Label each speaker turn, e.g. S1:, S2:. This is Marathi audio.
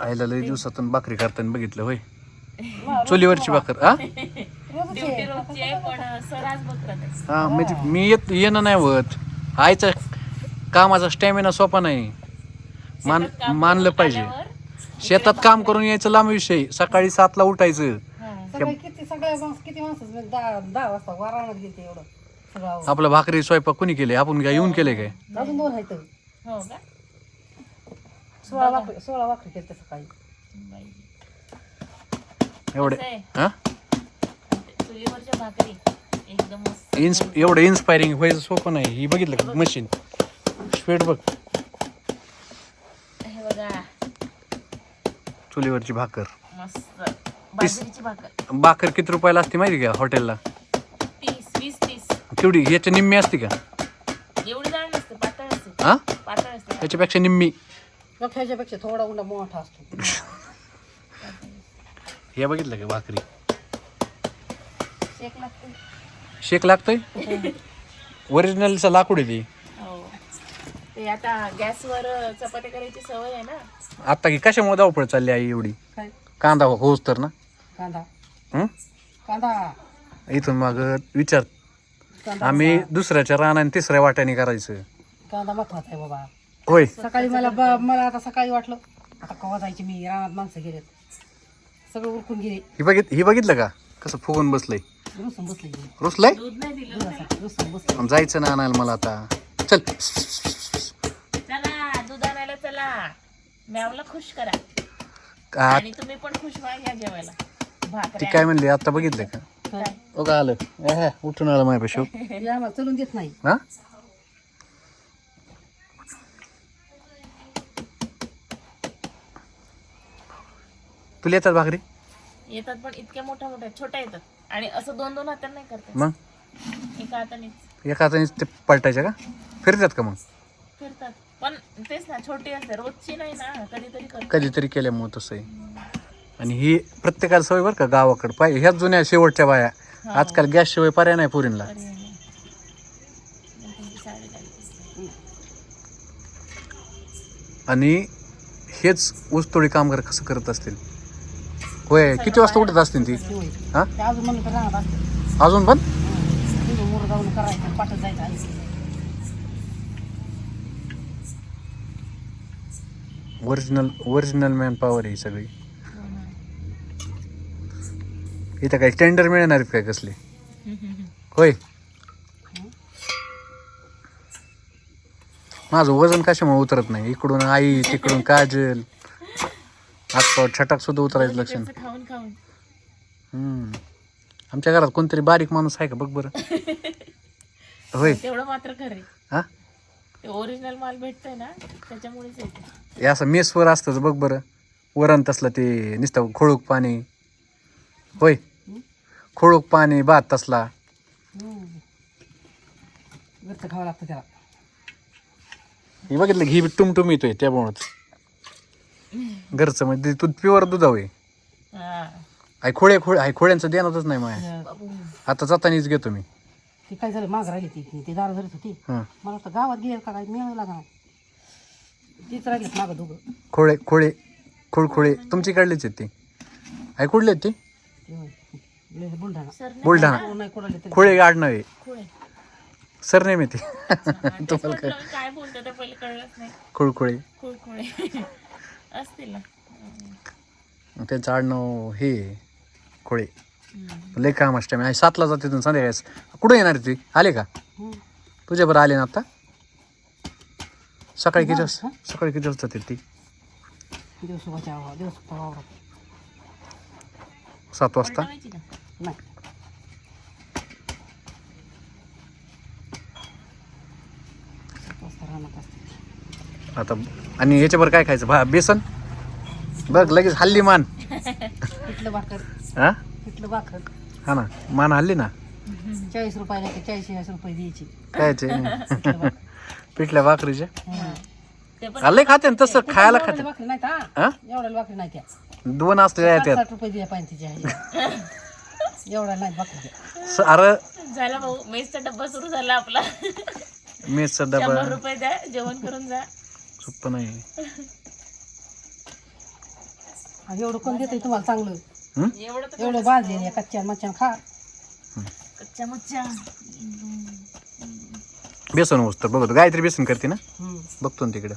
S1: आईला लई दिवसातून भाकरी करताना बघितलं होय. चुलीवरची भाकर हा? हा म्हणजे मी येत येणं नाही होत. आईचा कामाचा स्टॅमिना सोपा नाही. मान मानलं पाहिजे. शेतात काम करून यायचं लांब विषय. सकाळी सातला उठायचं. आपलं भाकरी स्वयंपाक कुणी केले आपण काय येऊन केले काय?
S2: हो का?
S3: सोळा वाकरी सोळा वाकरी केली सकाळी.
S2: बाई.
S1: एवढे
S2: कसं आहे?
S1: हा?
S2: चुलीवरच्या भाकरी एकदम मस्त
S1: इन्स एवढं इन्स्पायरिंग व्हायचं सोपं नाही. ही बघितलं का? मशीन स्पीड बघ.
S2: हे बघा.
S1: चुलीवरची भाकर.
S2: मस्त. बाजरीची भाकर.
S1: भाकर किती रुपयाला असते माहिती का हॉटेलला
S2: तीस वीस तीस.
S1: केवढी याच्या निम्मी असते का?
S2: एवढी नसते
S1: हा?
S2: पातळ असते.
S1: निम्मी.
S3: मग ह्याच्यापेक्षा थोडा उंडा मोठा असतो.
S1: हे बघितलं का भाकरी?
S2: शेक लागते
S1: शेक लागतोय? ओरिजिनलचा लाकूड आहे ती.
S2: हो. ते आता गॅसवर चपाती करायची सवय आहे ना.
S1: आता की कशामुळे धावपळ चालली आई एवढी?
S3: काय?
S1: कांदा होस तर ना?
S3: कांदा.
S1: हं?
S3: कांदा.
S1: इथून मग विचार.
S3: कांदा
S1: आम्ही दुसऱ्याच्या रानाने तिसऱ्या वाट्याने करायचं.
S3: कांदा महत्त्वाचा आहे बाबा.
S1: होय.
S3: सकाळी मला ब- मला आता सकाळी वाटलं आता कवा जायची मी? रानात माणसं गेलेत. सगळं उरकून गेले.
S1: ही बघित ही बघितलं का? कसं फुगून बसलंय.
S3: रुसून बसले गेले.
S1: रुसलंय?
S2: दूध नाही दिलं
S3: दुधासाठी रुसून बसले.
S1: आणि जायचं ना आणायला मला आता. चल.
S2: चला दूध आणायला चला. मॅमला खुश करा. आणि तुम्ही पण खुश व्हा या जेवायला.
S1: ती
S2: भाकऱ्या
S1: काय म्हणली? आता बघितलं का? का आलं? एहे, उठून आलं हो.
S3: हे आम्हाला चलून देत नाही.
S1: हा? तुला येतात भाकरी?
S2: येतात पण इतक्या मोठ्या मोठ्या छोट्या येतात. आणि असं दोन दोन हाताने नाही करतात
S1: मग?
S2: एका हातानेच.
S1: एका हाताने ते पलटायच्या का? फिरतात का मग?
S2: फिरतात. पण तेच ना छोटी असते. रोजची नाही ना कधीतरी करतात.
S1: कधीतरी केल्यामुळे तसं आहे आणि ही प्रत्येकाला सवय बरं का गावाकडं. पाहिजे ह्याच जुन्या शेवटच्या बाया. आजकाल गॅस शिवाय पर्याय नाही पुरींला
S2: अरे मग तुमची साडी घालते.
S1: आणि हेच ऊसतोडी कामगार कसं करत असतील? होय किती वाजता उठत असतील ती? हा?
S3: ते अजून म्हणलं तर
S1: अजून पण?
S3: मोर जाऊन करायचं पाठत जायचं आणि
S1: ओरिजिनल ओरिजिनल मॅन पॉवर आहे ही सगळी. इथं काही टेंडर मिळणार आहेत काय कसले? होय. माझं वजन कशामुळे उतरत नाही? इकडून आई तिकडून काजल. हातपाव छटाक सुद्धा उतरायचं लक्षण.
S2: तिकडचं खाऊन खाऊन.
S1: हम्म. आमच्या घरात कोणतरी बारीक माणूस आहे का? बघ बरं. होय.
S2: तेवढं मात्र खरे
S1: हा?
S2: ओरिजिनल माल भेटतोय ना त्याच्यामुळेच
S1: हे असं मेसवर असतं बघ बरं. वरण तसलं ते नुसतं खोळूक पाणी. होय. खोळूक पाणी भात तसला.
S3: खावं लागतं त्याला.
S1: हे बघितलं घी टुमटुम येतोय त्यामुळंच. घरचं म्हणजे दूध प्युअर दूध हवे
S2: हा.
S1: आई खोळे खोळे आई खोळ्यांचं देणारच नाही माया. आता जातानीच घेतो मी.
S3: ती काय झालं माग राहिली ती ती दार धरत होती.
S1: हं.
S3: मला वाटतं गावात गेलं का काय मिळावं लागणार? तीच राहिलीत मागं दोघं.
S1: खोळे खोळे खोळ खोळे. तुमची काढलीच आहेत ती. आई कुठले आहेत ती?
S3: ते होय. लय बुलढाणा.
S1: बुलढाणा.
S3: कोण नाही कोणाला तरी.
S1: खोळे आडनाव आहे
S2: खुळे.
S1: सरनेम आहे ती.
S2: हा, तेच म्हटलं मी काय बोलतो ते पहिले कळलंच नाही.
S1: खोळ खोळे.
S2: खुळ खुळे. असतील ना.
S1: त्यांचं आडनाव हे खोळे. लय काम असते मी सातला जाते तिथून संध्याकाळी. कुठे येणार आहे ती? आले का?
S3: हं.
S1: तुझ्या बरं आले ना आता? सकाळी किती वाजता? सकाळी किती वाजता जाते ती? सात वाजता?
S3: नाही सात वाजता रानात असते
S1: आता आणि ह्याच्यावर काय खायचं? भा बेसन? बघ लगेच हल्ली मान.
S3: पिठलं भाकर.
S1: हा?
S3: पिठलं भाकर.
S1: हा ना मान हल्ली ना?
S3: चाळीस रुपयाला ते चाळीस चाळीस रुपये द्यायची.
S1: पिठल्या भाकरीचे?
S3: हं.
S2: ते पण
S1: लय खाते ना तसं खायला खाते.
S3: भाकरी नाही हा. एवढ्याला भाकरी नाही त्या.
S1: दोन असलेल्या
S3: साठ
S1: त्यात.
S3: साठ रुपये दिल्या पाहिजे तिच्या ह्याला. एवढ्या नाही भाकरी त्या.
S1: स- अरे
S2: झाला भाऊ मेसचा डब्बा सुरू झाला आपला.
S1: मेसचा डबा
S2: शंभर रुपये द्या जेवण करून जा.
S1: सोपं नाही.
S3: एवढं कोण देतंय तुम्हाला चांगलं?
S1: हं?
S2: एवढं तर
S3: एवढं बांधलेलं कच्च्या मच्छ्या खा.
S2: कच्च्या मच्छा
S1: बेसन वस्तू बघतो गायत्री बेसन करते ना?
S3: हम्म.
S1: बघतो ना तिकडं.